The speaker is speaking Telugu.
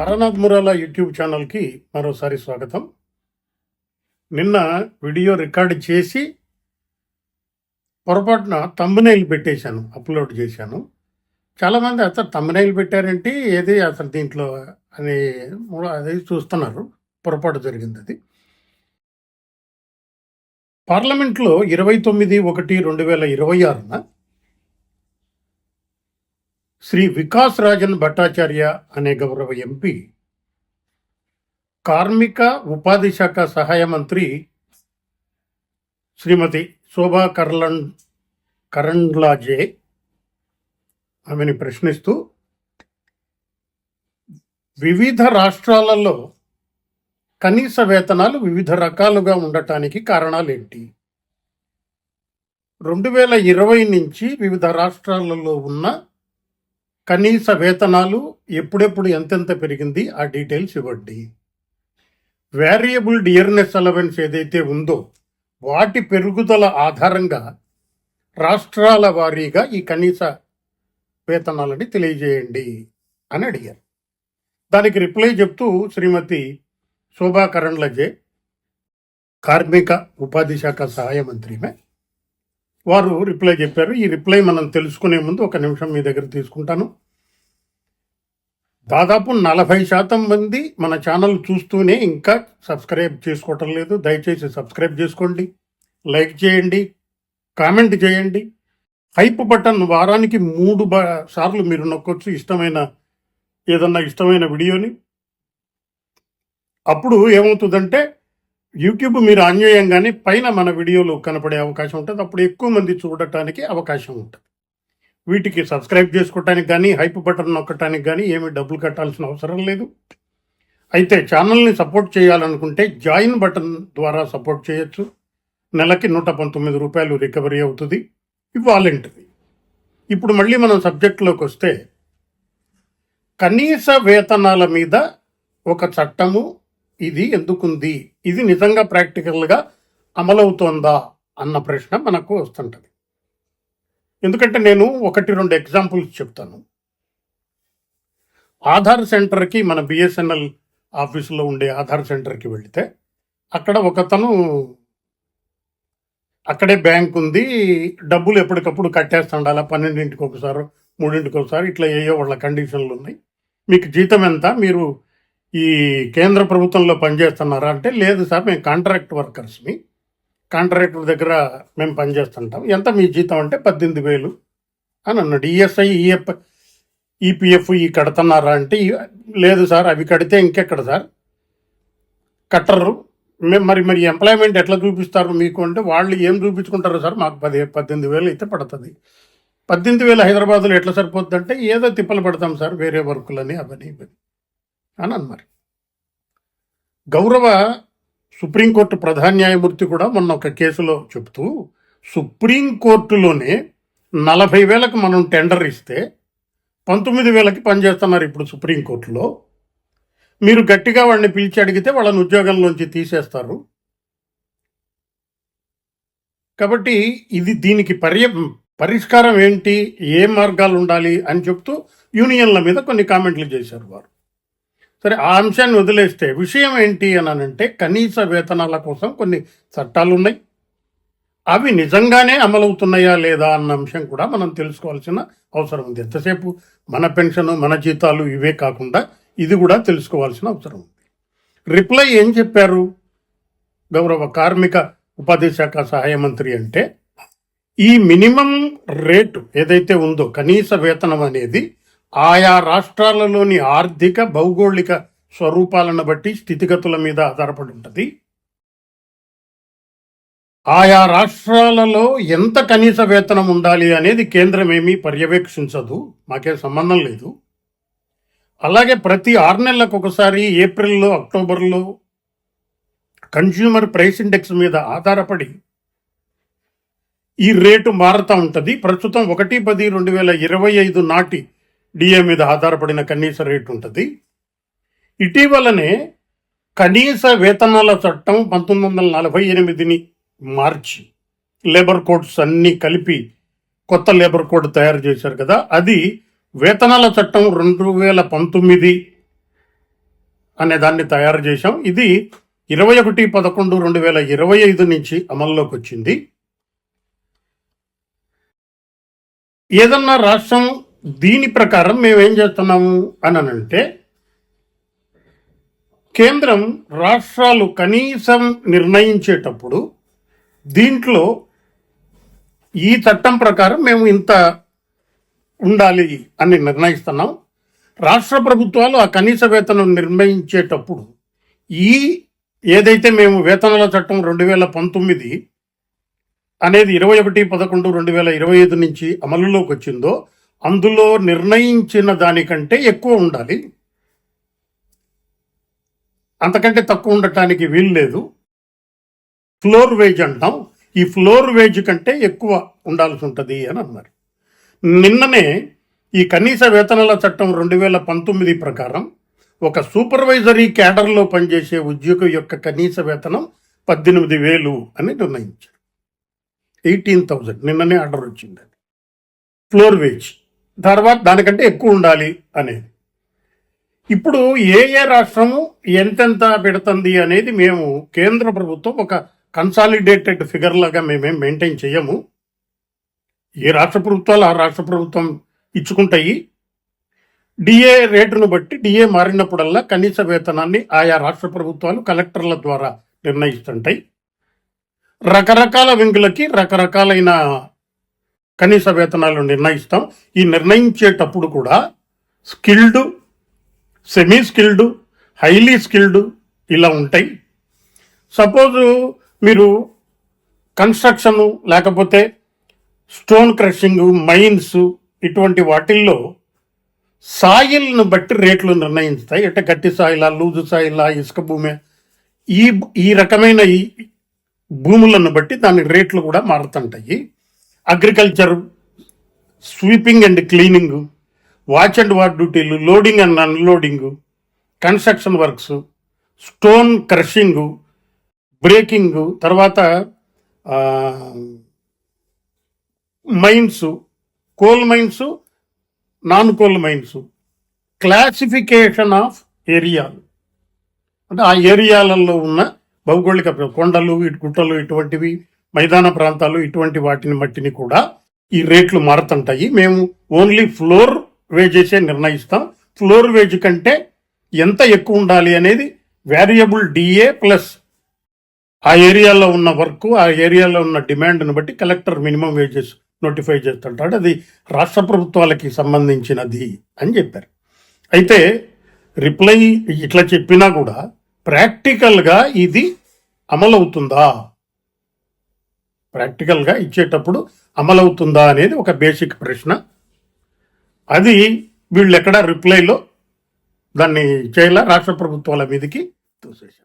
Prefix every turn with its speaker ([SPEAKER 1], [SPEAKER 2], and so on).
[SPEAKER 1] తారానాథ్ మురాల యూట్యూబ్ ఛానల్కి మరోసారి స్వాగతం. నిన్న వీడియో రికార్డ్ చేసి పొరపాటున తమ్మునైల్ పెట్టేశాను అప్లోడ్ చేశాను. చాలామంది అతను తమ్మునైల్ పెట్టారంటే ఏది అసలు దీంట్లో అని అది చూస్తున్నారు పొరపాటు జరిగింది అది. పార్లమెంట్లో ఇరవై తొమ్మిది ఒకటి రెండు వేల ఇరవై ఆరున శ్రీ వికాస్ రాజన్ భట్టాచార్య అనే గౌరవ ఎంపీ కార్మిక ఉపాధి శాఖ సహాయ మంత్రి శ్రీమతి శోభా కర్లన్ కరణ్లాజే ఆమెని ప్రశ్నిస్తూ వివిధ రాష్ట్రాలలో కనీస వేతనాలు వివిధ రకాలుగా ఉండటానికి కారణాలు ఏంటి రెండు వేల ఇరవై నుంచి వివిధ రాష్ట్రాలలో ఉన్న కనీస వేతనాలు ఎప్పుడెప్పుడు ఎంతెంత పెరిగింది? ఆ డీటెయిల్స్ ఇవ్వండి. వేరియబుల్ డియర్నెస్ అలవెన్స్ ఏదైతే ఉందో వాటి పెరుగుదల ఆధారంగా రాష్ట్రాల వారీగా ఈ కనీస వేతనాలని తెలియజేయండి అని అడిగారు. దానికి రిప్లై చెప్తూ శ్రీమతి శోభా కరణ్లజే కార్మిక ఉపాధి శాఖ సహాయ మంత్రిమే వారు రిప్లై చెప్పారు. ఈ రిప్లై మనం తెలుసుకునే ముందు ఒక నిమిషం మీ దగ్గర తీసుకుంటాను. దాదాపు నలభై శాతం మంది మన ఛానల్ చూస్తూనే ఇంకా సబ్స్క్రైబ్ చేసుకోవటం లేదు. దయచేసి సబ్స్క్రైబ్ చేసుకోండి. లైక్ చేయండి. కామెంట్ చేయండి. హైప్ బటన్ వారానికి మూడు బ సార్లు మీరు నొక్కొచ్చు ఇష్టమైన ఏదన్నా ఇష్టమైన వీడియోని. అప్పుడు ఏమవుతుందంటే యూట్యూబ్ మీరు ఆన్ చేయంగానే పైన మన వీడియోలు కనపడే అవకాశం ఉంటుంది. అప్పుడు ఎక్కువ మంది చూడటానికి అవకాశం ఉంటుంది. వీటికి సబ్స్క్రైబ్ చేసుకోవటానికి కానీ హైప్ బటన్ నొక్కటానికి కానీ ఏమి డబ్బులు కట్టాల్సిన అవసరం లేదు. అయితే ఛానల్ని సపోర్ట్ చేయాలనుకుంటే జాయిన్ బటన్ ద్వారా సపోర్ట్ చేయొచ్చు. నెలకి నూట పంతొమ్మిది రూపాయలు రికవరీ అవుతుంది. ఇవ్వాలంటిది ఇప్పుడు మళ్ళీ మనం సబ్జెక్టులోకి వస్తే కనీస వేతనాల మీద ఒక చట్టము ఇది ఎందుకుంది? ఇది నిజంగా ప్రాక్టికల్గా అమలవుతోందా? అన్న ప్రశ్న మనకు వస్తుంటుంది. ఎందుకంటే నేను ఒకటి రెండు ఎగ్జాంపుల్స్ చెప్తాను. ఆధార్ సెంటర్కి మన బిఎస్ఎన్ఎల్ ఆఫీసులో ఉండే ఆధార్ సెంటర్కి వెళితే అక్కడ ఒకతను అక్కడే బ్యాంక్ ఉంది డబ్బులు ఎప్పటికప్పుడు కట్టేస్తుండాలా పన్నెండింటికి ఒకసారి మూడింటికి ఒకసారి ఇట్లా ఏయో వాళ్ళ కండిషన్లు ఉన్నాయి. మీకు జీతం ఎంత? మీరు ఈ కేంద్ర ప్రభుత్వంలో పనిచేస్తున్నారా? అంటే లేదు సార్ మేము కాంట్రాక్ట్ వర్కర్స్ని. కాంట్రాక్టర్ దగ్గర మేము పనిచేస్తుంటాం. ఎంత మీ జీతం అంటే పద్దెనిమిది వేలు అని అన్నాడు. ఈఎస్ఐ ఈఎఫ్ ఈపీఎఫ్ ఈ కడుతున్నారా అంటే లేదు సార్ అవి కడితే ఇంకెక్కడ సార్? కట్టరు. మేము మరి మరి ఎంప్లాయ్మెంట్ ఎట్లా చూపిస్తారు మీకు అంటే వాళ్ళు ఏం చూపించుకుంటారు సార్ మాకు పది పద్దెనిమిది వేలు అయితే పడుతుంది. పద్దెనిమిది వేలు హైదరాబాద్లో ఎట్లా సరిపోద్ది అంటే ఏదో తిప్పలు పడతాం సార్ వేరే వర్కులని అవన్నీ ఇవని అని అన్నారు. గౌరవ సుప్రీంకోర్టు ప్రధాన న్యాయమూర్తి కూడా మొన్న ఒక కేసులో చెప్తూ సుప్రీంకోర్టులోనే నలభై వేలకు మనం టెండర్ ఇస్తే పంతొమ్మిది వేలకి పనిచేస్తున్నారు ఇప్పుడు సుప్రీంకోర్టులో. మీరు గట్టిగా వాడిని పిలిచి అడిగితే వాళ్ళని ఉద్యోగంలోంచి తీసేస్తారు. కాబట్టి ఇది దీనికి పర్య పరిష్కారం ఏంటి ఏ మార్గాలు ఉండాలి అని చెప్తూ యూనియన్ల మీద కొన్ని కామెంట్లు చేశారు వారు. సరే ఆ అంశాన్ని వదిలేస్తే విషయం ఏంటి అని అంటే కనీస వేతనాల కోసం కొన్ని చట్టాలు ఉన్నాయి అవి నిజంగానే అమలవుతున్నాయా లేదా అన్న అంశం కూడా మనం తెలుసుకోవాల్సిన అవసరం ఉంది. ఎంతసేపు మన పెన్షన్ మన జీతాలు ఇవే కాకుండా ఇది కూడా తెలుసుకోవాల్సిన అవసరం ఉంది. రిప్లై ఏం చెప్పారు? గౌరవ కార్మిక ఉపాధి శాఖ సహాయ మంత్రి అంటే ఈ మినిమం రేటు ఏదైతే ఉందో కనీస వేతనం అనేది ఆయా రాష్ట్రాలలోని ఆర్థిక భౌగోళిక స్వరూపాలను బట్టి స్థితిగతుల మీద ఆధారపడి ఉంటుంది. ఆయా రాష్ట్రాలలో ఎంత కనీస వేతనం ఉండాలి అనేది కేంద్రం ఏమీ పర్యవేక్షించదు. మాకేం సంబంధం లేదు. అలాగే ప్రతి ఆరు నెలలకు ఒకసారి ఏప్రిల్లో అక్టోబర్లో కన్జ్యూమర్ ప్రైస్ ఇండెక్స్ మీద ఆధారపడి ఈ రేటు మారుతూ ఉంటుంది. ప్రస్తుతం ఒకటి పది రెండు వేల ఇరవై ఐదు నాటి డిఏ మీద ఆధారపడిన కనీస రేటు ఉంటుంది. ఇటీవలనే కనీస వేతనాల చట్టం పంతొమ్మిది వందల నలభై ఎనిమిదిని మార్చి లేబర్ కోడ్స్ అన్నీ కలిపి కొత్త లేబర్ కోడ్ తయారు చేశారు కదా అది వేతనాల చట్టం రెండు వేల పంతొమ్మిది అనే దాన్ని తయారు చేశాం. ఇది ఇరవై ఒకటి పదకొండు రెండు వేల ఇరవై ఐదు నుంచి అమల్లోకి వచ్చింది. ఏదన్నా రాష్ట్రం దీని ప్రకారం మేము ఏం చేస్తున్నాము అని అంటే కేంద్రం రాష్ట్రాలు కనీసం నిర్ణయించేటప్పుడు దీంట్లో ఈ చట్టం ప్రకారం మేము ఇంత ఉండాలి అని నిర్ణయిస్తున్నాం. రాష్ట్ర ప్రభుత్వాలు ఆ కనీస వేతనం నిర్ణయించేటప్పుడు ఈ ఏదైతే మేము వేతనాల చట్టం రెండు వేల పంతొమ్మిది అనేది ఇరవై ఒకటి పదకొండు రెండు వేల ఇరవై ఐదు నుంచి అమలులోకి వచ్చిందో అందులో నిర్ణయించిన దానికంటే ఎక్కువ ఉండాలి. అంతకంటే తక్కువ ఉండటానికి వీలు లేదు. ఫ్లోర్ వేజ్ అంటాం. ఈ ఫ్లోర్ వేజ్ కంటే ఎక్కువ ఉండాల్సి ఉంటుంది అని అన్నారు. నిన్ననే ఈ కనీస వేతనాల చట్టం రెండు వేల పంతొమ్మిది ప్రకారం ఒక సూపర్వైజరీ క్యాడర్లో పనిచేసే ఉద్యోగి యొక్క కనీస వేతనం పద్దెనిమిది వేలు అని నిర్ణయించారు. Eighteen thousand. నిన్ననే ఆర్డర్ వచ్చింది అది. Floor wage. తర్వాత దానికంటే ఎక్కువ ఉండాలి అనేది. ఇప్పుడు ఏ ఏ రాష్ట్రము ఎంతెంత పెడుతుంది అనేది మేము కేంద్ర ప్రభుత్వం ఒక కన్సాలిడేటెడ్ ఫిగర్ లాగా మేమేం మెయింటైన్ చేయము ఏ రాష్ట్ర ప్రభుత్వాలు ఆ రాష్ట్ర ప్రభుత్వం ఇచ్చుకుంటాయి. డిఏ రేటును బట్టి డిఏ మారినప్పుడల్లా కనీస వేతనాన్ని ఆయా రాష్ట్ర ప్రభుత్వాలు కలెక్టర్ల ద్వారా నిర్ణయిస్తుంటాయి. రకరకాల వింగులకి రకరకాలైన కనీస వేతనాలు నిర్ణయిస్తాం. ఈ నిర్ణయించేటప్పుడు కూడా skilled semi skilled highly skilled ఇలా ఉంటాయి. సపోజు మీరు కన్స్ట్రక్షను లేకపోతే స్టోన్ క్రషింగ్ మైన్స్ ఇటువంటి వాటిల్లో సాయిల్ను బట్టి రేట్లు నిర్ణయిస్తాయి. అంటే గట్టి సాయిలా లూజు సాయిలా ఇసుక భూమి ఈ ఈ రకమైన ఈ భూములను బట్టి దాని రేట్లు కూడా మారుతుంటాయి. Agriculture sweeping and cleaning watch and ward డ్యూటీలు loading and unloading construction works stone crushing breaking తర్వాత mines coal mines non coal mines. Classification of ఏరియాలు. అంటే ఆ ఏరియాలలో ఉన్న భౌగోళిక కొండలు ఇటు గుట్టలు ఇటువంటివి మైదాన ప్రాంతాలు ఇటువంటి వాటిని మట్టిని కూడా ఈ రేట్లు మారుతుంటాయి. మేము ఓన్లీ ఫ్లోర్ వేజెసే నిర్ణయిస్తాం. ఫ్లోర్ వేజ్ కంటే ఎంత ఎక్కువ ఉండాలి అనేది వేరియబుల్ డిఏ ప్లస్ ఆ ఏరియాలో ఉన్న వర్క్ ఆ ఏరియాలో ఉన్న డిమాండ్ను బట్టి కలెక్టర్ మినిమం వేజెస్ నోటిఫై చేస్తుంటాడు. అది రాష్ట్ర ప్రభుత్వాలకి సంబంధించినది అని చెప్పారు. అయితే రిప్లై ఇట్లా చెప్పినా కూడా ప్రాక్టికల్గా ఇది అమలవుతుందా? ప్రాక్టికల్గా ఇచ్చేటప్పుడు అమలవుతుందా అనేది ఒక బేసిక్ ప్రశ్న. అది వీళ్ళు ఎక్కడ రిప్లైలో దాన్ని చేయాల? రాష్ట్ర ప్రభుత్వాల మీదకి తోసేశారు